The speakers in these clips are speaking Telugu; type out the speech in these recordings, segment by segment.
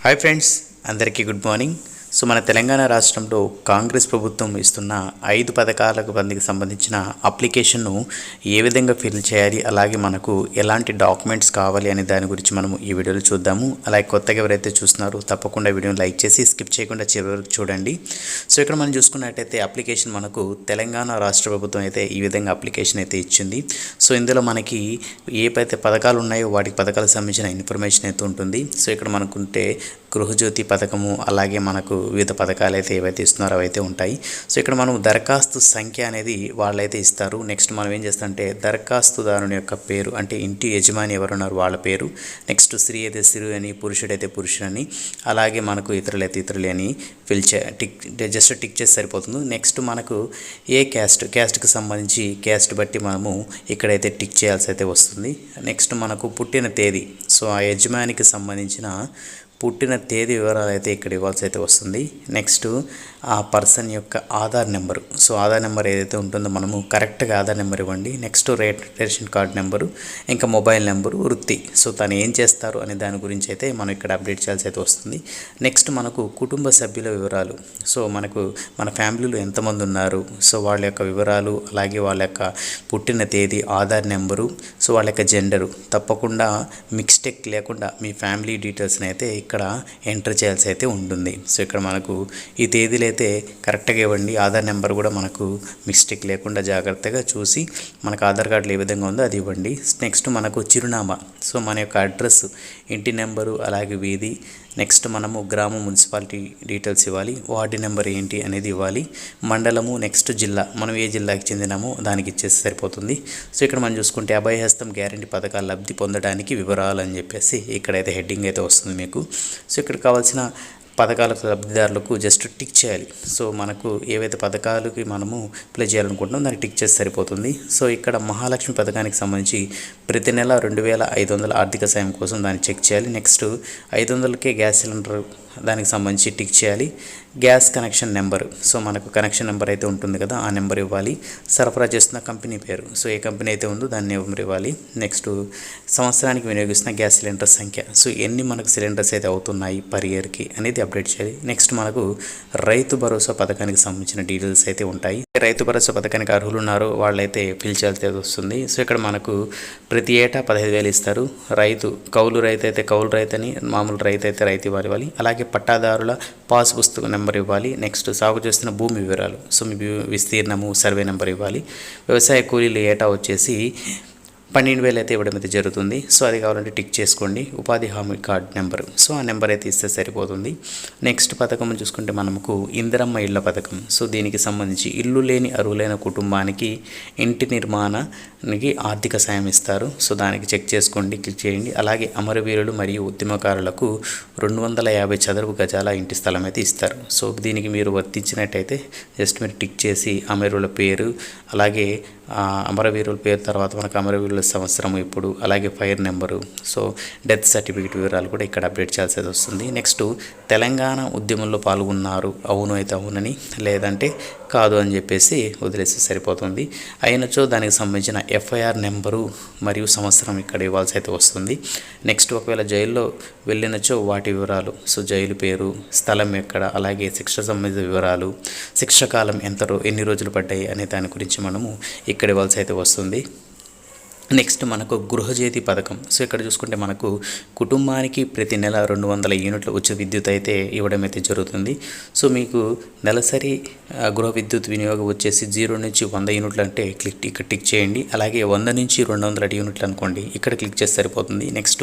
హాయ్ ఫ్రెండ్స్ అందరికీ గుడ్ మార్నింగ్ సో మన తెలంగాణ రాష్ట్రంలో కాంగ్రెస్ ప్రభుత్వం ఇస్తున్న ఐదు పథకాలకు మందికి సంబంధించిన అప్లికేషన్ను ఏ విధంగా ఫిల్ చేయాలి అలాగే మనకు ఎలాంటి డాక్యుమెంట్స్ కావాలి అనే దాని గురించి మనం ఈ వీడియోలో చూద్దాము. అలాగే కొత్తగా ఎవరైతే చూస్తున్నారో తప్పకుండా వీడియోని లైక్ చేసి స్కిప్ చేయకుండా చివరి వరకు చూడండి. సో ఇక్కడ మనం చూసుకున్నట్టయితే అప్లికేషన్ మనకు తెలంగాణ రాష్ట్ర ప్రభుత్వం అయితే ఈ విధంగా అప్లికేషన్ అయితే ఇచ్చింది. సో ఇందులో మనకి ఏవైతే పథకాలు ఉన్నాయో వాటికి పథకాలకు సంబంధించిన ఇన్ఫర్మేషన్ అయితే ఉంటుంది. సో ఇక్కడ మనకుంటే గృహజ్యోతి పథకము అలాగే మనకు వివిధ పథకాలు అయితే ఏవైతే ఇస్తున్నారో అవైతే ఉంటాయి. సో ఇక్కడ మనం దరఖాస్తు సంఖ్య అనేది వాళ్ళైతే ఇస్తారు. నెక్స్ట్ మనం ఏం చేస్తామంటే దరఖాస్తుదారుని యొక్క పేరు అంటే ఇంటి యజమాని ఎవరున్నారు వాళ్ళ పేరు నెక్స్ట్ స్త్రీ అయితే స్త్రీ అని పురుషుడైతే పురుషుడని అలాగే మనకు ఇతరులైతే ఇతరులు అని ఫిల్ చే టిక్ జస్ట్ టిక్ చేసి సరిపోతుంది. నెక్స్ట్ మనకు ఏ క్యాస్ట్ క్యాస్ట్కి సంబంధించి క్యాస్ట్ బట్టి మనము ఇక్కడైతే టిక్ చేయాల్సి అయితే వస్తుంది. నెక్స్ట్ మనకు పుట్టిన తేదీ సో ఆ యజమానికి సంబంధించిన పుట్టిన తేదీ వివరాలు అయితే ఇక్కడ ఇవ్వాల్సి అయితే వస్తుంది. నెక్స్ట్ ఆ పర్సన్ యొక్క Aadhaar number. So Aadhaar number ఏదైతే ఉంటుందో మనము కరెక్ట్గా ఆధార్ నెంబర్ ఇవ్వండి. Next rate ration card number ఇంకా మొబైల్ నెంబరు వృత్తి. సో తను ఏం చేస్తారు అనే దాని గురించి అయితే మనం ఇక్కడ అప్డేట్ చేయాల్సి అయితే వస్తుంది. నెక్స్ట్ మనకు కుటుంబ సభ్యుల వివరాలు. సో మనకు మన ఫ్యామిలీలో ఎంతమంది ఉన్నారు? సో వాళ్ళ యొక్క వివరాలు అలాగే వాళ్ళ యొక్క పుట్టిన తేదీ ఆధార్ నెంబరు సో వాళ్ళ యొక్క జెండరు తప్పకుండా మిక్స్టేక్ లేకుండా మీ ఫ్యామిలీ డీటెయిల్స్ని అయితే ఇక్కడ ఎంటర్ చేయాల్సి అయితే ఉంటుంది. సో ఇక్కడ మనకు ఈ తేదీలు అయితే కరెక్ట్గా ఇవ్వండి. ఆధార్ నెంబర్ కూడా మనకు మిస్టేక్ లేకుండా జాగ్రత్తగా చూసి మనకు ఆధార్ కార్డులు ఏ విధంగా ఉందో అది ఇవ్వండి. నెక్స్ట్ మనకు చిరునామా. సో మన యొక్క అడ్రస్ ఇంటి నెంబరు అలాగే వీధి నెక్స్ట్ మనము గ్రామ మున్సిపాలిటీ డీటెయిల్స్ ఇవ్వాలి. వార్డు నెంబర్ ఏంటి అనేది ఇవ్వాలి. మండలము నెక్స్ట్ జిల్లా. మనం ఏ జిల్లాకి చెందినామో దానికి ఇచ్చేసి సరిపోతుంది. సో ఇక్కడ మనం చూసుకుంటే అభయహస్తం గ్యారంటీ పథకాల లబ్ధి పొందడానికి వివరాలు అని చెప్పేసి ఇక్కడైతే హెడ్డింగ్ అయితే వస్తుంది మీకు. సో ఇక్కడ కావాల్సిన పథకాలకు లబ్ధిదారులకు జస్ట్ టిక్ చేయాలి. సో మనకు ఏవైతే పథకాలకి మనము ప్లే చేయాలనుకుంటున్నాం దానికి టిక్ చేసి సరిపోతుంది. సో ఇక్కడ మహాలక్ష్మి పథకానికి సంబంధించి ప్రతి నెల రెండు వేల ఐదు వందల ఆర్థిక సాయం కోసం దాన్ని చెక్ చేయాలి. నెక్స్ట్ ఐదు వందలకే గ్యాస్ సిలిండర్ దానికి సంబంధించి టిక్ చేయాలి. Gas connection number. సో మనకు కనెక్షన్ నెంబర్ అయితే ఉంటుంది కదా ఆ నెంబర్ ఇవ్వాలి. సరఫరా చేస్తున్న కంపెనీ పేరు. సో ఏ కంపెనీ అయితే ఉందో దాని నెంబర్ ఇవ్వాలి. నెక్స్ట్ సంవత్సరానికి వినియోగిస్తున్న గ్యాస్ సిలిండర్ సంఖ్య. సో ఎన్ని మనకు సిలిండర్స్ అయితే అవుతున్నాయి పర్ ఇయర్కి అనేది అప్డేట్ చేయాలి. నెక్స్ట్ మనకు రైతు భరోసా పథకానికి సంబంధించిన డీటెయిల్స్ అయితే ఉంటాయి. రైతు భరోసా పథకానికి అర్హులు ఉన్నారో వాళ్ళైతే ఫిల్ చేయాల్సి వస్తుంది. సో ఇక్కడ మనకు ప్రతి ఏటా పదహైదు వేలు ఇస్తారు. రైతు కౌలు రైతు అయితే కౌలు రైతు అని మామూలు రైతు అయితే రైతు ఇవ్వాలి. అలాగే అలాగే పట్టాదారుల పాస్ పుస్తకం నెంబర్ ఇవ్వాలి. నెక్స్ట్ సాగు చేస్తున్న భూమి వివరాలు. సుమి విస్తీర్ణము సర్వే నెంబర్ ఇవ్వాలి. వ్యవసాయ కూలీలు ఏటా వచ్చేసి పన్నెండు వేలు అయితే ఇవ్వడం అయితే జరుగుతుంది. సో అది కావాలంటే టిక్ చేసుకోండి. ఉపాధి హామీ కార్డ్ నెంబర్. సో ఆ నెంబర్ అయితే ఇస్తే సరిపోతుంది. నెక్స్ట్ పథకం చూసుకుంటే మనకు ఇందిరమ్మ ఇళ్ళ పథకం. సో దీనికి సంబంధించి ఇల్లు లేని అరువులైన కుటుంబానికి ఇంటి నిర్మాణానికి ఆర్థిక సాయం ఇస్తారు. సో దానికి చెక్ చేసుకోండి క్లిక్ చేయండి. అలాగే అమరవీరులు మరియు ఉద్యమకారులకు రెండు వందల యాభై చదరపు గజాల ఇంటి స్థలం అయితే ఇస్తారు. సో దీనికి మీరు వర్తించినట్టయితే జస్ట్ మీరు టిక్ చేసి అమరుల పేరు అలాగే అమరవీరుల పేరు తర్వాత మనకు అమరవీరుల సంవత్సరం ఇప్పుడు అలాగే fire number. So death certificate వివరాలు కూడా ఇక్కడ అప్డేట్ చేయాల్సి వస్తుంది. నెక్స్ట్ తెలంగాణ ఉద్యమంలో పాల్గొన్నారు అవును అయితే అవునని లేదంటే కాదు అని చెప్పేసి వదిలేసి సరిపోతుంది. అయినచో దానికి సంబంధించిన ఎఫ్ఐఆర్ నెంబరు మరియు సంవత్సరం ఇక్కడ ఇవ్వాల్సి అయితే వస్తుంది. నెక్స్ట్ ఒకవేళ జైల్లో వెళ్ళినచో వాటి వివరాలు సో జైలు పేరు స్థలం ఎక్కడ అలాగే శిక్ష సంబంధించిన వివరాలు శిక్ష కాలం ఎంత ఎన్ని రోజులు పడ్డాయి అనే దాని గురించి మనము ఇక్కడ ఇవ్వాల్సి అయితే వస్తుంది. నెక్స్ట్ మనకు గృహజ్యోతి పథకం. సో ఇక్కడ చూసుకుంటే మనకు కుటుంబానికి ప్రతి నెల రెండు వందల యూనిట్ల ఉచిత విద్యుత్ అయితే ఇవ్వడం అయితే జరుగుతుంది. సో మీకు నెలసరి గృహ విద్యుత్ వినియోగం వచ్చేసి జీరో నుంచి వంద యూనిట్లు అంటే క్లిక్ ఇక్కడ టిక్ చేయండి. అలాగే వంద నుంచి రెండు వందల యూనిట్లు అనుకోండి ఇక్కడ క్లిక్ చేస్తే సరిపోతుంది. నెక్స్ట్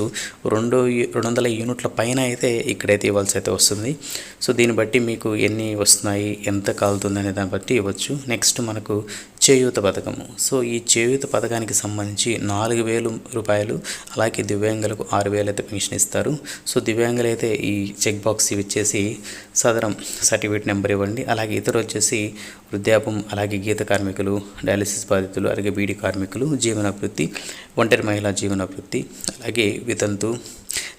రెండు రెండు వందల యూనిట్ల పైన అయితే ఇక్కడైతే ఇవ్వాల్సి అయితే వస్తుంది. సో దీన్ని బట్టి మీకు ఎన్ని వస్తున్నాయి ఎంత కాలుతుంది అనే దాన్ని బట్టి ఇవ్వచ్చు. నెక్స్ట్ మనకు చేయూత పథకము. సో ఈ చేయూత పథకానికి సంబంధించి నాలుగు వేలు రూపాయలు అలాగే దివ్యాంగులకు ఆరు వేలు అయితే పెన్షన్ ఇస్తారు. సో దివ్యాంగులు అయితే ఈ చెక్ బాక్స్ ఇచ్చేసి సదరం సర్టిఫికేట్ నెంబర్ ఇవ్వండి. అలాగే ఇతరు వచ్చేసి వృద్ధాపం అలాగే గీత కార్మికులు డయాలసిస్ బాధితులు అలాగే బీడీ కార్మికులు జీవనాభివృద్ధి ఒంటరి మహిళా జీవనాభివృద్ధి అలాగే వితంతు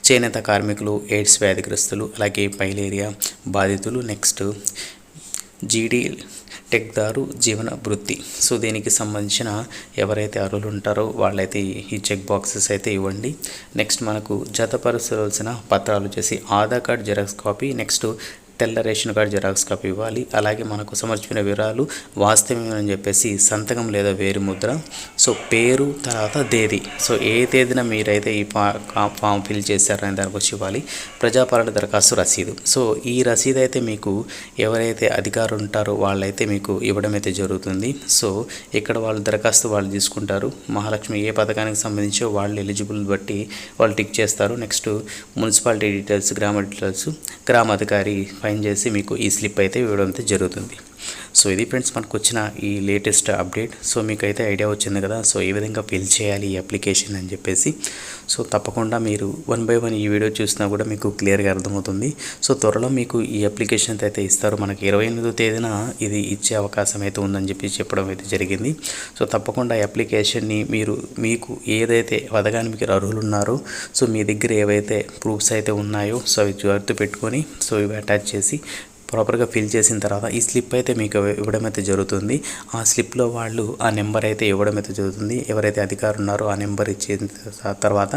చేనేత కార్మికులు ఎయిడ్స్ వ్యాధిగ్రస్తులు అలాగే పైలేరియా బాధితులు నెక్స్ట్ జీడీ టెక్దారు జీవన వృత్తి. సో దీనికి సంబంధించిన ఎవరైతే అర్హులు ఉంటారో వాళ్ళైతే ఈ- చెక్ బాక్సెస్ అయితే ఇవ్వండి. నెక్స్ట్ మనకు జతపరచవలసిన పత్రాలు చేసి Aadhaar card xerox copy next తెల్ల రేషన్ కార్డు జిరాక్స్ కాపీ ఇవ్వాలి. అలాగే మనకు సమర్పించిన వివరాలు వాస్తవమని చెప్పేసి సంతకం లేదా వేరు ముద్ర సో పేరు తర్వాత తేదీ. సో ఏ తేదీన మీరైతే ఈ ఫా ఫామ్ ఫిల్ చేశారనే దానికి వచ్చి ఇవ్వాలి. ప్రజాపాలన దరఖాస్తు రసీదు. సో ఈ రసీదు అయితే మీకు ఎవరైతే అధికారులు ఉంటారో వాళ్ళైతే మీకు ఇవ్వడం అయితే జరుగుతుంది. సో ఇక్కడ వాళ్ళు దరఖాస్తు వాళ్ళు తీసుకుంటారు. మహాలక్ష్మి ఏ పథకానికి సంబంధించో వాళ్ళు ఎలిజిబుల్ బట్టి వాళ్ళు టిక్ చేస్తారు. నెక్స్ట్ మున్సిపాలిటీ డీటెయిల్స్ గ్రామ డీటెయిల్స్ గ్రామాధికారి ఫైన్ చేసి మీకు ఈ స్లిప్ అయితే ఇవ్వడం అయితే జరుగుతుంది. సో ఇది ఫ్రెండ్స్ మనకు వచ్చిన ఈ లేటెస్ట్ అప్డేట్. సో మీకైతే ఐడియా వచ్చింది కదా సో ఏ విధంగా ఫిల్ చేయాలి ఈ అప్లికేషన్ అని చెప్పేసి. సో తప్పకుండా మీరు వన్ బై వన్ ఈ వీడియో చూసినా కూడా మీకు క్లియర్గా అర్థమవుతుంది. సో త్వరలో మీకు ఈ అప్లికేషన్ అయితే ఇస్తారు. మనకి ఇరవై ఎనిమిదో తేదీన ఇది ఇచ్చే అవకాశం అయితే ఉందని చెప్పి చెప్పడం అయితే జరిగింది. సో తప్పకుండా ఈ అప్లికేషన్ని మీరు మీకు ఏదైతే వదగాని మీకు అర్హులు ఉన్నారో సో మీ దగ్గర ఏవైతే ప్రూఫ్స్ అయితే ఉన్నాయో సో అవి జాగ్రత్త పెట్టుకొని సో ఇవి అటాచ్ చేసి ప్రాపర్గా ఫిల్ చేసిన తర్వాత ఈ స్లిప్ అయితే మీకు ఇవ్వడం అయితే జరుగుతుంది. ఆ స్లిప్లో వాళ్ళు ఆ నెంబర్ అయితే ఇవ్వడం అయితే జరుగుతుంది. ఎవరైతే అధికారులు ఉన్నారో ఆ నెంబర్ ఇచ్చిన తర్వాత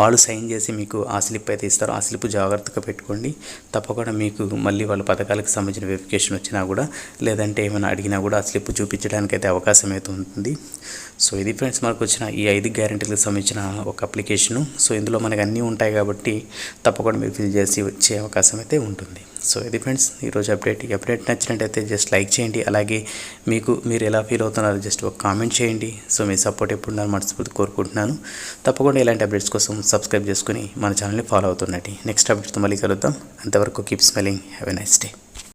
వాళ్ళు సైన్ చేసి మీకు ఆ స్లిప్ అయితే ఇస్తారు. ఆ స్లిప్ జాగ్రత్తగా పెట్టుకోండి. తప్పకుండా మీకు మళ్ళీ వాళ్ళ పథకాలకు సంబంధించిన వెరిఫికేషన్ వచ్చినా కూడా లేదంటే ఏమైనా అడిగినా కూడా ఆ స్లిప్ చూపించడానికి అయితే అవకాశం అయితే ఉంటుంది. సో ఇది ఫ్రెండ్స్ మనకు వచ్చిన ఈ ఐదు గ్యారెంటీలకు సంబంధించిన ఒక అప్లికేషను. సో ఇందులో మనకు అన్నీ ఉంటాయి కాబట్టి తప్పకుండా మీరు ఫిల్ చేసి వచ్చే అవకాశం అయితే ఉంటుంది. సో ఇది ఫ్రెండ్స్ ఈరోజు అప్డేట్ ఈ అప్డేట్ నచ్చినట్టయితే జస్ట్ లైక్ చేయండి. అలాగే మీకు మీరు ఎలా ఫీల్ అవుతున్నారో జస్ట్ ఒక కామెంట్ చేయండి. సో మీ సపోర్ట్ ఎప్పుడు ఉండాలని మనస్ఫూర్తి కోరుకుంటున్నాను. తప్పకుండా ఇలాంటి అప్డేట్స్ కోసం సబ్స్క్రైబ్ చేసుకుని మన ఛానల్ని ఫాలో అవుతున్నట్టు నెక్స్ట్ అప్డేట్తో మళ్ళీ కలుద్దాం. అంతవరకు keep smiling have a nice day